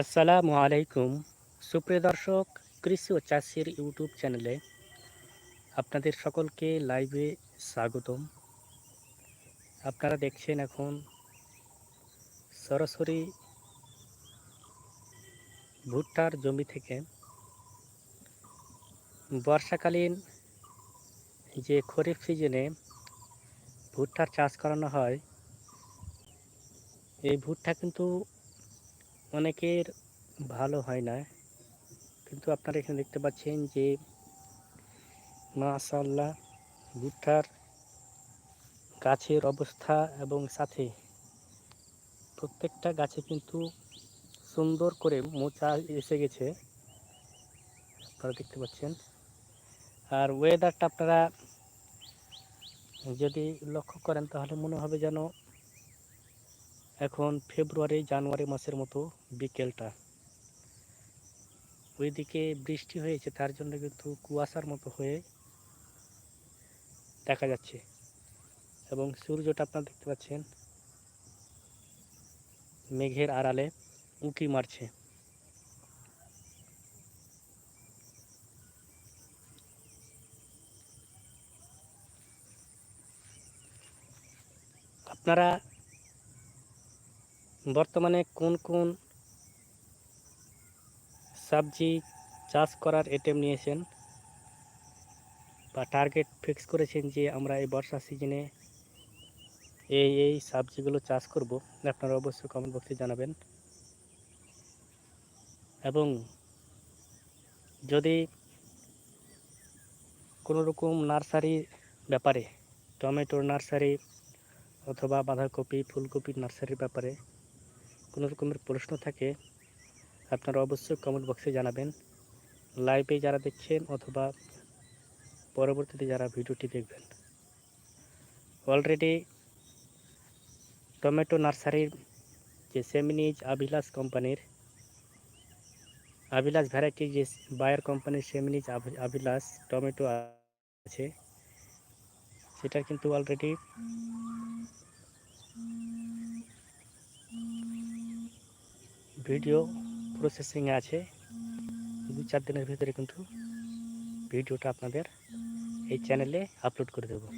আসসালামু আলাইকুম। সুপ্রিয় দর্শক, কৃষি ও চাষির ইউটিউব চ্যানেলে আপনাদের সকলকে লাইভে স্বাগতম। আপনারা দেখছেন এখন সরাসরি ভুট্টার জমি থেকে। বর্ষাকালীন যে খরিফ সিজনে ভুট্টার চাষ করানো হয়, এই ভুট্টা কিন্তু অনেকের ভালো হয় না। কিন্তু আপনারা এখানে দেখতে পাচ্ছেন যে মাশাল্লাহ ভুট্টার গাছের অবস্থা এবং সাথে প্রত্যেকটা গাছে কিন্তু সুন্দর করে মোচা এসে গেছে। আপনারা দেখতে পাচ্ছেন। আর ওয়েদারটা আপনারা যদি লক্ষ্য করেন তাহলে মনে হবে যেন এখন ফেব্রুয়ারি, জানুয়ারি মাসের মতো বিকেলটা। ওইদিকে বৃষ্টি হয়েছে, তার জন্য কিন্তু কুয়াশার মতো হয়ে দেখা যাচ্ছে। এবং সূর্যটা আপনারা দেখতে পাচ্ছেন, মেঘের আড়ালে উঁকি মারছে। আপনারা বর্তমানে কোন কোন সবজি চাষ করার এটেম নিয়েছেন বা টার্গেট ফিক্স করেছেন যে আমরা এই বর্ষা সিজনে এই এই সবজিগুলো চাষ করব, আপনারা অবশ্যই কমেন্ট বক্সে জানাবেন। এবং যদি কোনো রকম নার্সারি ব্যাপারে, টমেটোর নার্সারি অথবা বাঁধাকপি, ফুলকপির নার্সারির ব্যাপারে কোনো রকমের প্রশ্ন থাকে, আপনারা অবশ্যই কমেন্ট বক্সে জানাবেন। লাইভে যারা দেখছেন অথবা পরবর্তীতে যারা ভিডিওটি দেখবেন। অলরেডি টমেটো নার্সারির যে সেমিনিজ আবিলাস কোম্পানির আবিলাস ভ্যারাইটি যে বায়ার কোম্পানির সেমিনিজ আবিলাস টমেটো আছে সেটা কিন্তু অলরেডি ভিডিও প্রসেসিংয়ে আছে। দু চার দিনের ভিতরে কিন্তু ভিডিওটা আপনাদের এই চ্যানেলে আপলোড করে দেবো।